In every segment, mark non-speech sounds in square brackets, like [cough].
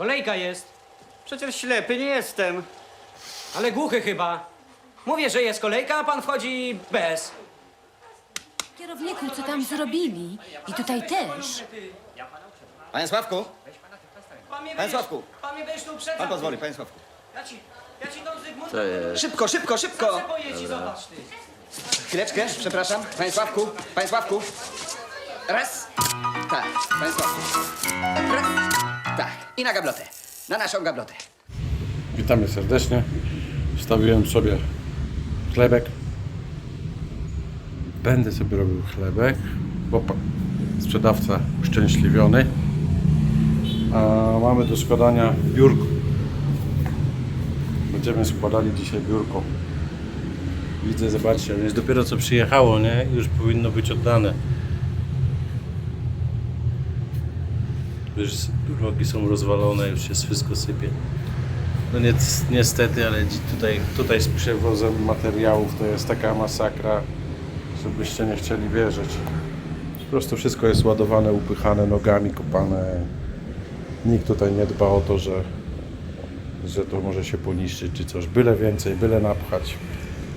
Kolejka jest. Przecież ślepy nie jestem. Ale głuchy chyba. Mówię, że jest kolejka, a pan wchodzi bez. Kierowniku, co tam zrobili? I tutaj też. Panie Sławku, Pan mnie Panie Sławku. Pan mnie będziesz tu uprzedzał. pan pozwoli, panie Sławku. Ja ci, ja ci dam Zygmunt. To jest. Szybko, szybko, szybko! Zobacz ty. Chwileczkę, przepraszam. Panie Sławku, panie Sławku. Raz. Tak, panie Sławku. Raz. I na gablotę. Na naszą gablotę. Witamy serdecznie. Wstawiłem sobie chlebek. Będę sobie robił chlebek, pa- sprzedawca uszczęśliwiony. A mamy do składania biurko. Będziemy składali dzisiaj biurko. Widzę, zobaczcie, więc dopiero co przyjechało, nie? Już powinno być oddane. Już drogi są rozwalone, już się wszystko sypie. No ni niestety, ale tutaj, tutaj z przewozem materiałów to jest taka masakra, żebyście nie chcieli wierzyć. Po prostu wszystko jest ładowane, upychane nogami, kopane. Nikt tutaj nie dba o to, że, że to może się poniszczyć czy coś. Byle więcej, byle napchać.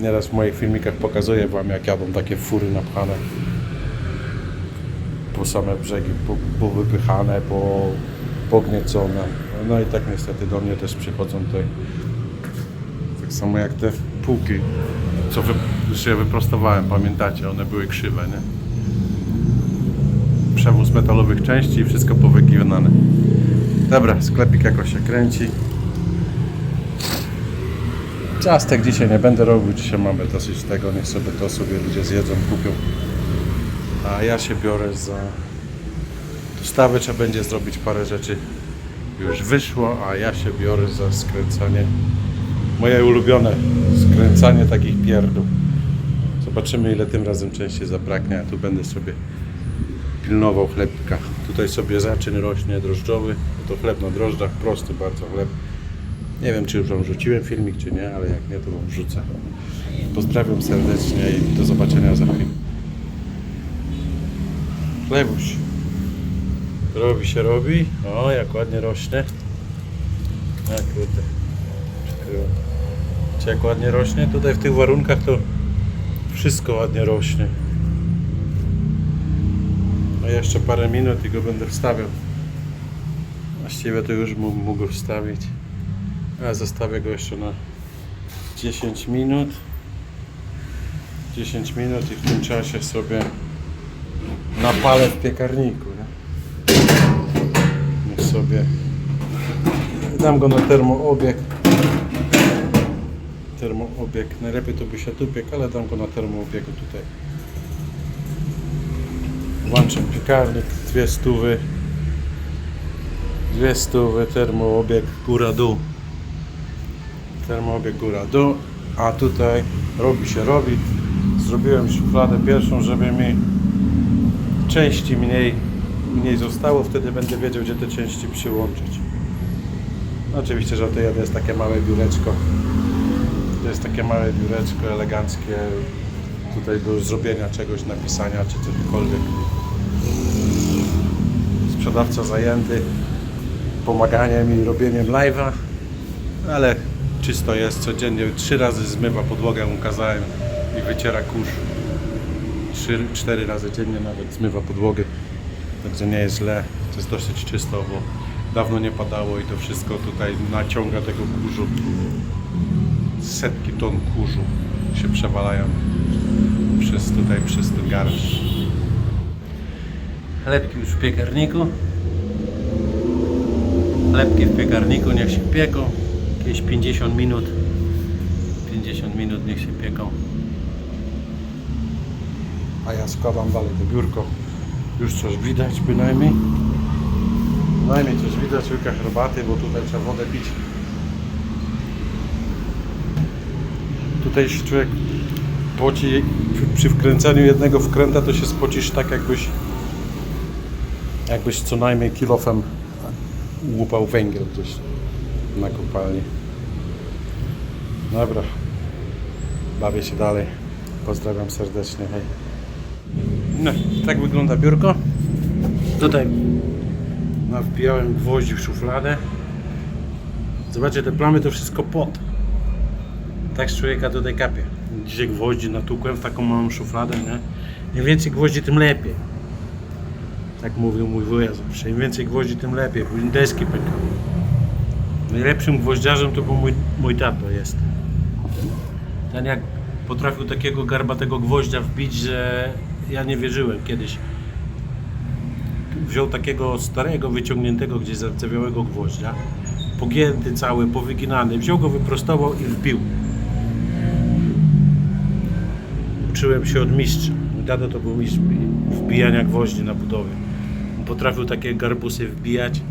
Nieraz w moich filmikach pokazuję Wam, jak jadą takie fury napchane po same brzegi, po, powypychane, po, pogniecone. No i tak niestety do mnie też przychodzą te, tak samo jak te półki, co wy, je wyprostowałem, pamiętacie, one były krzywe, nie? Przewóz metalowych części i wszystko powyginane. Dobra, sklepik jakoś się kręci. Ciastek dzisiaj nie będę robił, dzisiaj mamy dosyć tego, niech sobie to sobie ludzie zjedzą, kupią. A ja się biorę za dostawę, trzeba będzie zrobić parę rzeczy. Już wyszło, a ja się biorę za skręcanie. Moje ulubione skręcanie takich pierdół. Zobaczymy ile tym razem częściej zabraknie, a tu będę sobie pilnował chlebka. Tutaj sobie zaczyn rośnie drożdżowy. To chleb na drożdżach, prosty bardzo chleb. Nie wiem czy już wam rzuciłem filmik czy nie, ale jak nie to wam wrzucę. Pozdrawiam serdecznie i do zobaczenia za chwilę. Chlebuś. Robi się robi. O, jak ładnie rośnie. Jak kurde. Czy jak ładnie rośnie? Tutaj w tych warunkach to wszystko ładnie rośnie. A jeszcze parę minut i go będę wstawiał. Właściwie to już mógł wstawić. A zostawię go jeszcze na 10 minut. 10 minut i w tym czasie sobie napalę w piekarniku. Nie? Niech sobie dam go na termoobieg. Termoobieg. Najlepiej to by się tu piekł, ale dam go na termoobiegu tutaj. Włączam piekarnik, dwie stówy. Dwie stówy, termoobieg góra-dół. Termoobieg góra-dół. A tutaj robi się robi. Zrobiłem szufladę pierwszą, żeby mi części mniej, mniej zostało, wtedy będę wiedział, gdzie te części przyłączyć. Oczywiście, że to jest takie małe biureczko. To jest takie małe biureczko eleganckie tutaj do zrobienia czegoś, napisania czy cokolwiek. Sprzedawca zajęty pomaganiem i robieniem live'a, ale czysto jest codziennie. Trzy razy zmywa podłogę, mu kazałem i wyciera kurz. Trzy, cztery razy dziennie nawet zmywa podłogę. Także nie jest źle. To jest dosyć czysto, bo dawno nie padało i to wszystko tutaj naciąga tego kurzu. Setki ton kurzu się przewalają przez tutaj, przez ten garaż. Chlebki już w piekarniku. Chlebki w piekarniku niech się pieką. Jakieś 50 minut. 50 minut niech się pieką. A ja składam dalej to biurko. Już coś widać bynajmniej. Bynajmniej coś widać, łyka herbaty, bo tutaj trzeba wodę pić. Tutaj się człowiek poci przy, wkręcaniu jednego wkręta to się spocisz tak jakbyś jakbyś co najmniej kilofem łupał węgiel gdzieś na kopalni. Dobra. Bawię się dalej. Pozdrawiam serdecznie. Hej. No, tak wygląda biurko. Tutaj nawbijałem gwoździ w szufladę. Zobaczcie, te plamy to wszystko pot. Tak z człowieka tutaj kapie. Dzisiaj gwoździ natłukłem w taką małą szufladę, nie? Im więcej gwoździ, tym lepiej. Tak mówił mój wuja zawsze. Im więcej gwoździ, tym lepiej, im deski pękały. Najlepszym gwoździarzem to był mój, mój tato jest. Ten jak potrafił takiego garbatego gwoździa wbić, że ja nie wierzyłem kiedyś. Wziął takiego starego, wyciągniętego gdzieś zardzewiałego gwoździa, pogięty cały, powyginany, wziął go, wyprostował i wbił. Uczyłem się od mistrza. Tato to był mistrz wbijania gwoździ na budowie. Potrafił takie garbusy wbijać,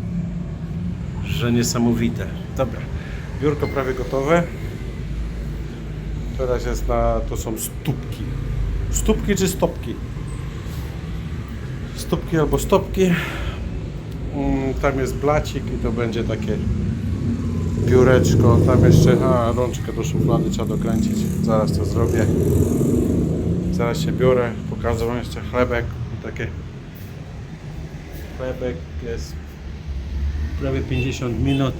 że niesamowite. Dobra, biurko prawie gotowe. Teraz jest na, to są stópki. Stópki czy stopki? Stópki albo stopki. Mm, Tam jest blacik i to będzie takie biureczko. Tam jeszcze, a rączkę do szuflady trzeba dokręcić. Zaraz to zrobię. Zaraz się biorę. Pokażę wam jeszcze chlebek. Takie chlebek jest prawie 50 minut.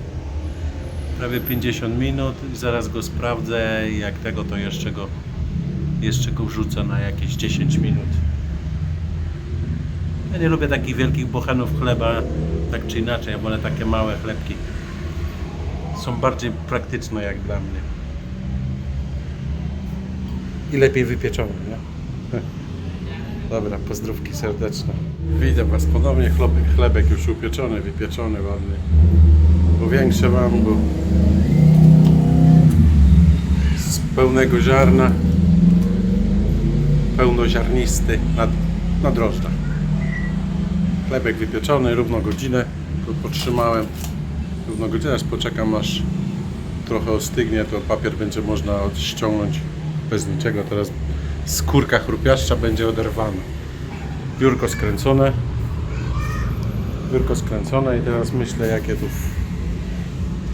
Prawie 50 minut i zaraz go sprawdzę. Jak tego to jeszcze go jeszcze go wrzucę na jakieś 10 minut. Ja nie lubię takich wielkich bochenów chleba, tak czy inaczej, ja wolę takie małe chlebki. Są bardziej praktyczne jak dla mnie. I lepiej wypieczone, nie? [laughs] Dobra, pozdrówki serdeczne. Widzę Was ponownie, chlebek, chlebek już upieczony, wypieczony, ładny. Bo większe mam, bo z pełnego ziarna, pełnoziarnisty na, na drożdżach. Chlebek wypieczony, równo godzinę go potrzymałem. Równo godzinę, aż poczekam aż trochę ostygnie, to papier będzie można odściągnąć bez niczego. Teraz skórka chrupiaszcza będzie oderwana. Biurko skręcone. Biurko skręcone i teraz myślę jakie tu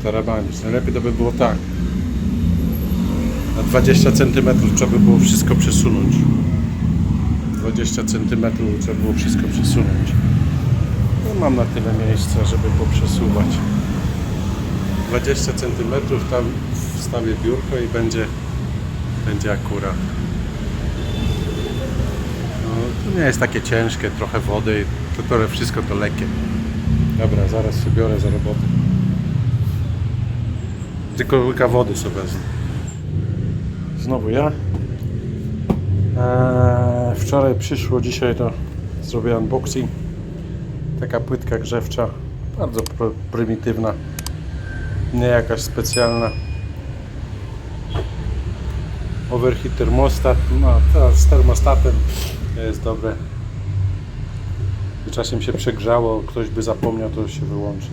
tarabanić. Najlepiej to by było tak. Na 20 cm trzeba by było wszystko przesunąć. 20 cm trzeba było wszystko przesunąć. No, mam na tyle miejsca, żeby poprzesuwać. 20 cm tam wstawię biurko i będzie, będzie akurat. No, to nie jest takie ciężkie, trochę wody, to, to wszystko to lekkie. Dobra, zaraz się biorę za robotę. Tylko łyka wody sobie wezmę. Znowu ja. Eee, wczoraj przyszło, dzisiaj to zrobię unboxing. Taka płytka grzewcza, bardzo pr- prymitywna, nie jakaś specjalna. Overheat termostat, no to z termostatem to jest dobre. Gdy czasem się przegrzało, ktoś by zapomniał, to się wyłączy.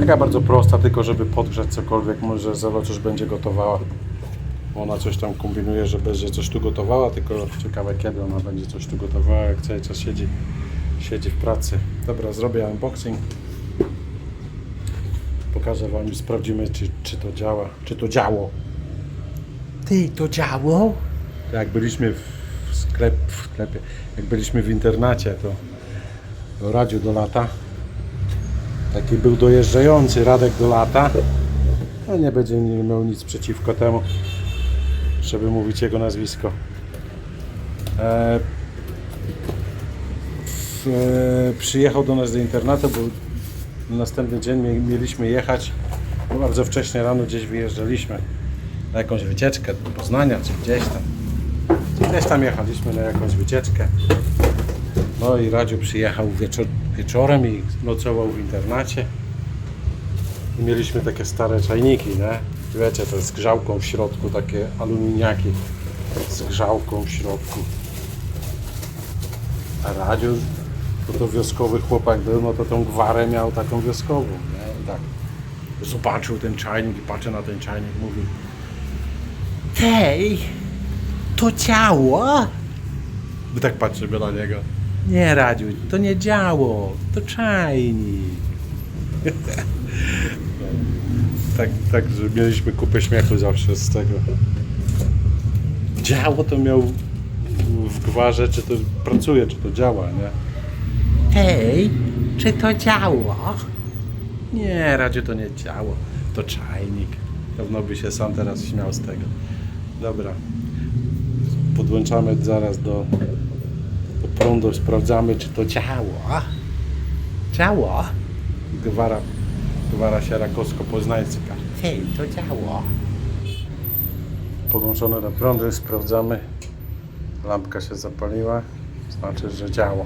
Taka bardzo prosta, tylko żeby podgrzać cokolwiek, może zobaczysz będzie gotowała. Ona coś tam kombinuje, że będzie coś tu gotowała, tylko ciekawe kiedy ona będzie coś tu gotowała, jak cały czas siedzi, siedzi w pracy. Dobra, zrobię unboxing. Pokażę Wam i sprawdzimy, czy, czy to działa, czy to działo. Ty, to działo? Jak byliśmy w, sklep, w sklepie, jak byliśmy w internacie, to, to Radziu do lata. Taki był dojeżdżający Radek do lata. No nie będzie nie miał nic przeciwko temu, żeby mówić jego nazwisko. E, w, e, przyjechał do nas do internatu, bo na następny dzień mie- mieliśmy jechać. Bardzo wcześnie rano gdzieś wyjeżdżaliśmy na jakąś wycieczkę do Poznania czy gdzieś tam. Gdzieś tam jechaliśmy na jakąś wycieczkę. No i Radziu przyjechał wieczor, wieczorem i nocował w internacie. I mieliśmy takie stare czajniki, nie? Wiecie, to z grzałką w środku, takie aluminiaki z grzałką w środku. A Radziu, to, to wioskowy chłopak był, no to tą gwarę miał taką wioskową, nie? I tak zobaczył ten czajnik i patrzy na ten czajnik, mówi Hej, to ciało? i tak patrzy sobie na niego. Nie, Radziu, to nie działo, to czajnik. [laughs] Tak, tak, że mieliśmy kupę śmiechu zawsze z tego. Działo to miał w gwarze, czy to pracuje, czy to działa, nie? Hej, czy to działo? Nie, radzie to nie działo. To czajnik. Pewno by się sam teraz śmiał z tego. Dobra. Podłączamy zaraz do, do prądu, sprawdzamy czy to działo. Działo? Gwara, gwara się rakowsko-poznańska. Hej, to działo. Podłączone do prądu, sprawdzamy. Lampka się zapaliła. Znaczy, że działo.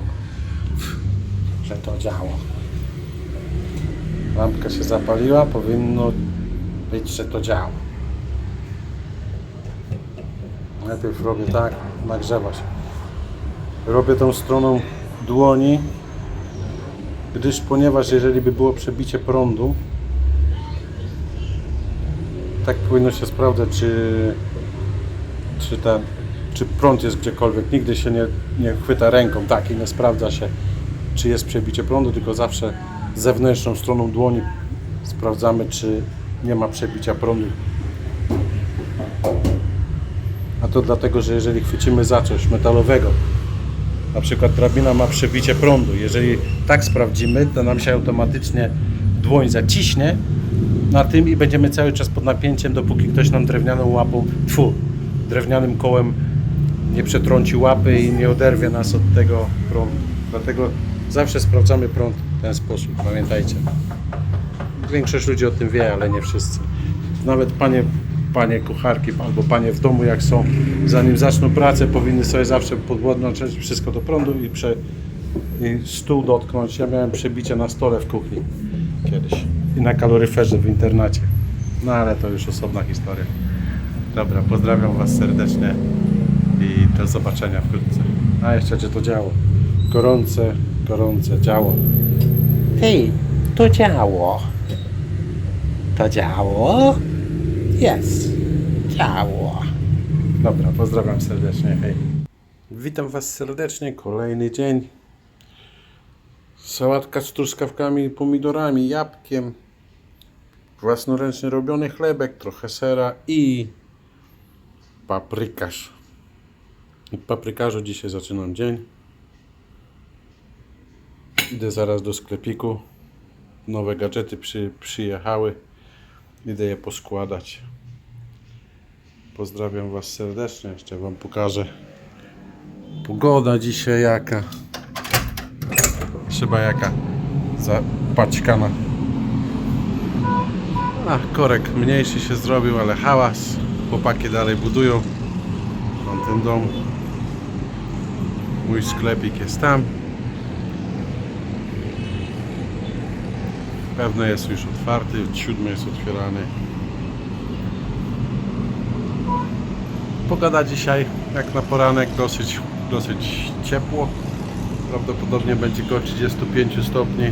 Że to działo. Lampka się zapaliła, powinno być, że to działa. Najpierw robię tak, nagrzewa się. Robię tą stroną dłoni, gdyż ponieważ jeżeli by było przebicie prądu, tak powinno się sprawdzać, czy, czy ten, czy prąd jest gdziekolwiek. Nigdy się nie, nie chwyta ręką tak i nie sprawdza się, czy jest przebicie prądu, tylko zawsze zewnętrzną stroną dłoni sprawdzamy, czy nie ma przebicia prądu. A to dlatego, że jeżeli chwycimy za coś metalowego, na przykład drabina ma przebicie prądu, jeżeli tak sprawdzimy, to nam się automatycznie dłoń zaciśnie na tym i będziemy cały czas pod napięciem, dopóki ktoś nam drewnianą łapą, tfu, drewnianym kołem nie przetrąci łapy i nie oderwie nas od tego prądu. Dlatego zawsze sprawdzamy prąd w ten sposób, pamiętajcie. Większość ludzi o tym wie, ale nie wszyscy. Nawet panie, panie kucharki albo panie w domu, jak są, zanim zaczną pracę, powinny sobie zawsze podłączyć wszystko do prądu i, prze, i stół dotknąć. Ja miałem przebicie na stole w kuchni kiedyś i na kaloryferze w internacie. No ale to już osobna historia. Dobra, pozdrawiam Was serdecznie i do zobaczenia wkrótce. A jeszcze gdzie to działo? Gorące, gorące działo. Hej, to działo. To działo? Jest. Działo. Dobra, pozdrawiam serdecznie, hej. Witam Was serdecznie, kolejny dzień. Sałatka z truskawkami, pomidorami, jabłkiem. Własnoręcznie robiony chlebek, trochę sera i paprykarz. Od paprykarzu dzisiaj zaczynam dzień. Idę zaraz do sklepiku. Nowe gadżety przy, przyjechały. Idę je poskładać. Pozdrawiam Was serdecznie. Jeszcze Wam pokażę. Pogoda dzisiaj jaka. Chyba jaka zapaćkana. A, korek mniejszy się zrobił, ale hałas. Chłopaki dalej budują. Mam ten dom. Mój sklepik jest tam. Pewno jest już otwarty, od siódmej jest otwierany. Pogoda dzisiaj, jak na poranek, dosyć, dosyć ciepło. Prawdopodobnie będzie około 35 stopni.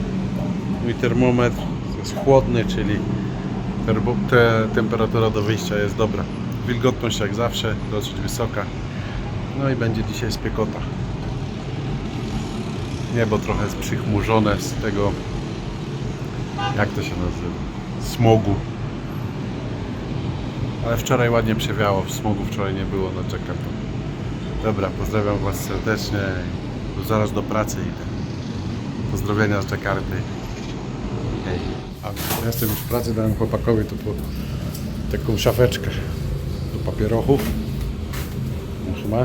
Mój termometr jest chłodny, czyli te, temperatura do wyjścia jest dobra. Wilgotność jak zawsze, dosyć wysoka. No i będzie dzisiaj spiekota. Niebo trochę jest przychmurzone z tego, jak to się nazywa, smogu. Ale wczoraj ładnie przewiało, smogu wczoraj nie było, no czekam to. Dobra, pozdrawiam Was serdecznie. Zaraz do pracy idę. Pozdrowienia z Jakarty. Hej. A, ja jestem już w pracy, dałem chłopakowi tu po taką szafeczkę do papierochów. Już ma.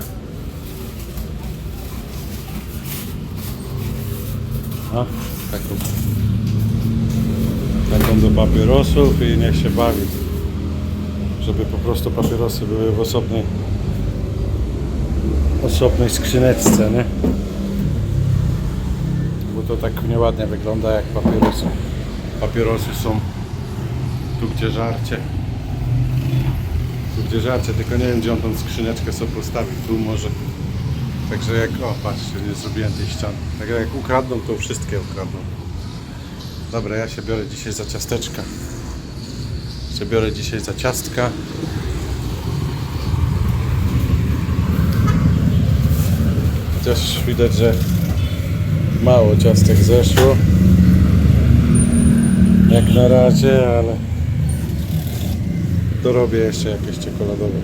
A, taką, taką do papierosów i niech się bawi żeby po prostu papierosy były w osobnej osobnej skrzyneczce, nie? Bo to tak nieładnie wygląda jak papierosy. Papierosy są tu gdzie żarcie. Tu gdzie żarcie, tylko nie wiem gdzie on tą skrzyneczkę sobie postawił. Tu może. Także jak, o patrzcie, nie zrobiłem tej ściany. Tak jak ukradną, to wszystkie ukradną. Dobra, ja się biorę dzisiaj za ciasteczka. się biorę dzisiaj za ciastka. Chociaż widać, że mało ciastek zeszło. Jak na razie, ale dorobię jeszcze jakieś czekoladowe.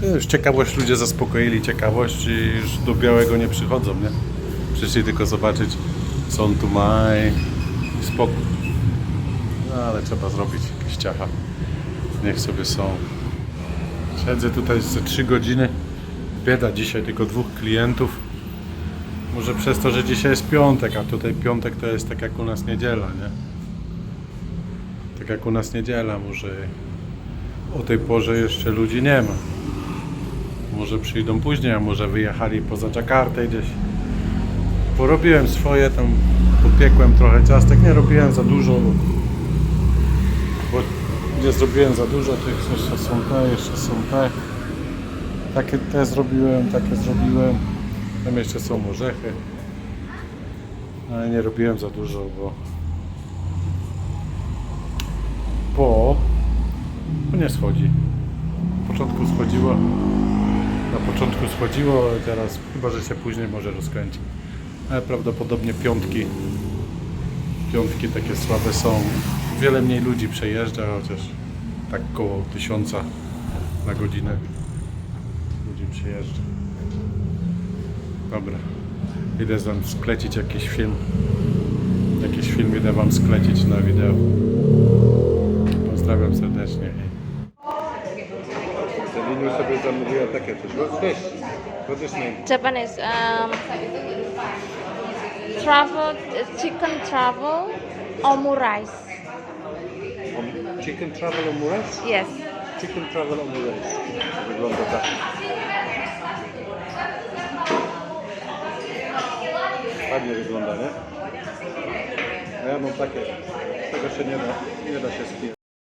To już ciekawość ludzie zaspokoili ciekawość i już do białego nie przychodzą, nie? Przyszli tylko zobaczyć Są tu maj i spokój. No ale trzeba zrobić jakieś ciacha. Niech sobie są. Siedzę tutaj ze 3 godziny. Bieda dzisiaj, tylko dwóch klientów. Może przez to, że dzisiaj jest piątek, a tutaj piątek to jest tak jak u nas niedziela, nie? Tak jak u nas niedziela, może o tej porze jeszcze ludzi nie ma. Może przyjdą później, a może wyjechali poza Dżakartę gdzieś. Porobiłem swoje, tam popiekłem trochę ciastek, nie robiłem za dużo, bo nie zrobiłem za dużo, to jeszcze są te, jeszcze są te. Takie te zrobiłem, takie zrobiłem. Tam jeszcze są orzechy. Ale nie robiłem za dużo, bo bo, bo nie schodzi. Na początku schodziło, na początku schodziło, teraz chyba, że się później może rozkręci. Ale prawdopodobnie piątki, piątki takie słabe są. Wiele mniej ludzi przejeżdża, chociaż tak koło tysiąca na godzinę ludzi przejeżdża. Dobra, idę wam sklecić jakiś film. Jakiś film idę wam sklecić na wideo. Pozdrawiam serdecznie. Liniu sobie zamówiła takie coś. What's this? What's this name? Japanese um, travel chicken travel omurice. Chicken Travel Omurice? Yes. Chicken Travel Omurice. Wygląda tak. Ładnie wygląda, nie? A ja mam takie. Tego się nie da, nie da się spijać.